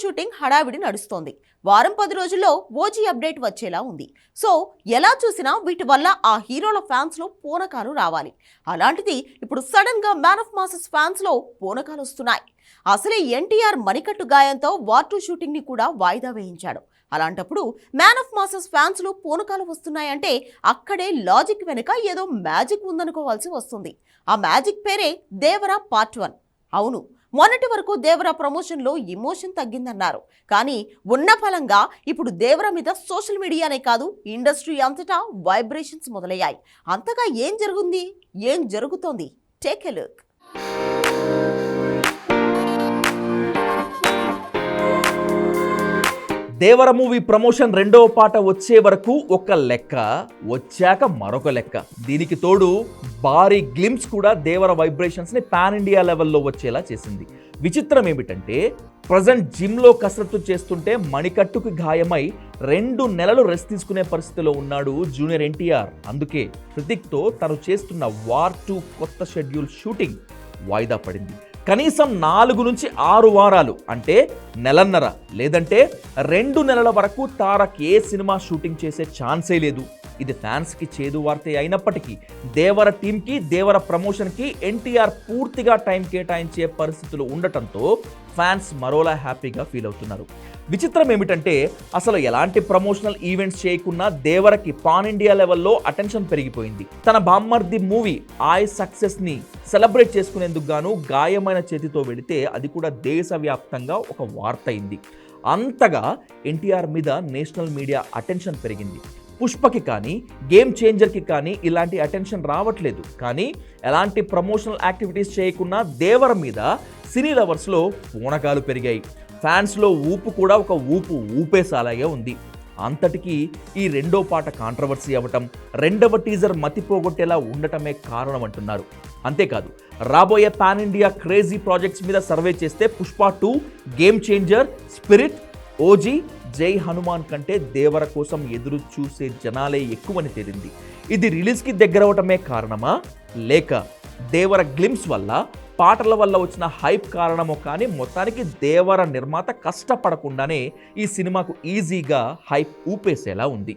Shooting హడావిడి నడుస్తోంది. వారం పది రోజుల్లో ఓజీ అప్డేట్ వచ్చేలా ఉంది. సో ఎలా చూసినా వీటి వల్ల ఆ హీరోల ఫ్యాన్స్లో పూనకాలు రావాలి. అలాంటిది ఇప్పుడు సడన్గా మ్యాన్ ఆఫ్ మాసెస్ ఫ్యాన్స్లో పూనకాలు వస్తున్నాయి. అసలే ఎన్టీఆర్ మణికట్టు గాయంతో వార్ టూ షూటింగ్ని కూడా వాయిదా వేయించాడు. అలాంటప్పుడు మ్యాన్ ఆఫ్ మాసెస్ ఫ్యాన్స్లో పూనకాలు వస్తున్నాయంటే అక్కడే లాజిక్ వెనుక ఏదో మ్యాజిక్ ఉందనుకోవాల్సి వస్తుంది. ఆ మ్యాజిక్ పేరే దేవరా పార్ట్ వన్. అవును మొన్నటి వరకు దేవరా ప్రమోషన్లో ఇమోషన్ తగ్గిందన్నారు. కానీ ఉన్న ఫలంగా ఇప్పుడు దేవరా మీద సోషల్ మీడియానే కాదు ఇండస్ట్రీ అంతటా వైబ్రేషన్స్ మొదలయ్యాయి. అంతగా ఏం జరుగుంది? ఏం జరుగుతోంది? Take a look. Devara movie promotion రెండవ పాట వచ్చే వరకు ఒక లెక్క వచ్చాక మరొక లెక్క. దీనికి తోడు భారీ గ్లిమ్స్ కూడా దేవర వైబ్రేషన్స్ని పాన్ ఇండియా లెవెల్లో వచ్చేలా చేసింది. విచిత్రం ఏమిటంటే ప్రజెంట్ జిమ్లో కసరత్తు చేస్తుంటే మణికట్టుకు గాయమై రెండు నెలలు రెస్ట్ తీసుకునే పరిస్థితిలో ఉన్నాడు జూనియర్ ఎన్టీఆర్. అందుకే హృతిక్తో తను చేస్తున్న వార్ టూ కొత్త షెడ్యూల్ షూటింగ్ వాయిదా పడింది. కనీసం నాలుగు నుంచి ఆరు వారాలు అంటే నెలన్నర లేదంటే రెండు నెలల వరకు తారక్ ఏ సినిమా షూటింగ్ చేసే ఛాన్సే లేదు. ఇది ఫ్యాన్స్కి చేదు వార్తే అయినప్పటికీ దేవర టీంకి దేవర ప్రమోషన్కి ఎన్టీఆర్ పూర్తిగా టైం కేటాయించే పరిస్థితులు ఉండటంతో ఫ్యాన్స్ మరోలా హ్యాపీగా ఫీల్ అవుతున్నారు. విచిత్రం ఏమిటంటే అసలు ఎలాంటి ప్రమోషనల్ ఈవెంట్స్ చేయకున్నా దేవరకి పాన్ ఇండియా లెవెల్లో అటెన్షన్ పెరిగిపోయింది. తన బామ్మర్ది మూవీ ఆయ్ సక్సెస్ని సెలబ్రేట్ చేసుకునేందుకు గాను గాయమైన చేతితో వెళితే అది కూడా దేశవ్యాప్తంగా ఒక వార్త అయింది. అంతగా ఎన్టీఆర్ మీద నేషనల్ మీడియా అటెన్షన్ పెరిగింది. పుష్పకి కానీ గేమ్ చేంజర్కి కానీ ఇలాంటి అటెన్షన్ రావట్లేదు. కానీ ఎలాంటి ప్రమోషనల్ యాక్టివిటీస్ చేయకున్నా దేవర మీద సినీ లవర్స్లో పూనకాలు పెరిగాయి. ఫ్యాన్స్లో ఊపు కూడా ఒక ఊపు ఊపేసాలాగే ఉంది. అంతటికీ ఈ రెండో పాట కాంట్రవర్సీ అవ్వటం రెండవ టీజర్ మతిపోగొట్టేలా ఉండటమే కారణం అంటున్నారు. అంతేకాదు రాబోయే పాన్ ఇండియా క్రేజీ ప్రాజెక్ట్స్ మీద సర్వే చేస్తే Pushpa two Game Changer Spirit OG Jai Hanuman కంటే దేవర కోసం ఎదురు చూసే జనాలే ఎక్కువని తేలింది. ఇది రిలీజ్కి దగ్గరవటమే కారణమా? లేక దేవర గ్లిమ్స్ వల్ల పాటల వల్ల వచ్చిన హైప్ కారణమో కానీ మొత్తానికి దేవర నిర్మాత కష్టపడకుండానే ఈ సినిమాకు ఈజీగా హైప్ ఊపేసేలా ఉంది.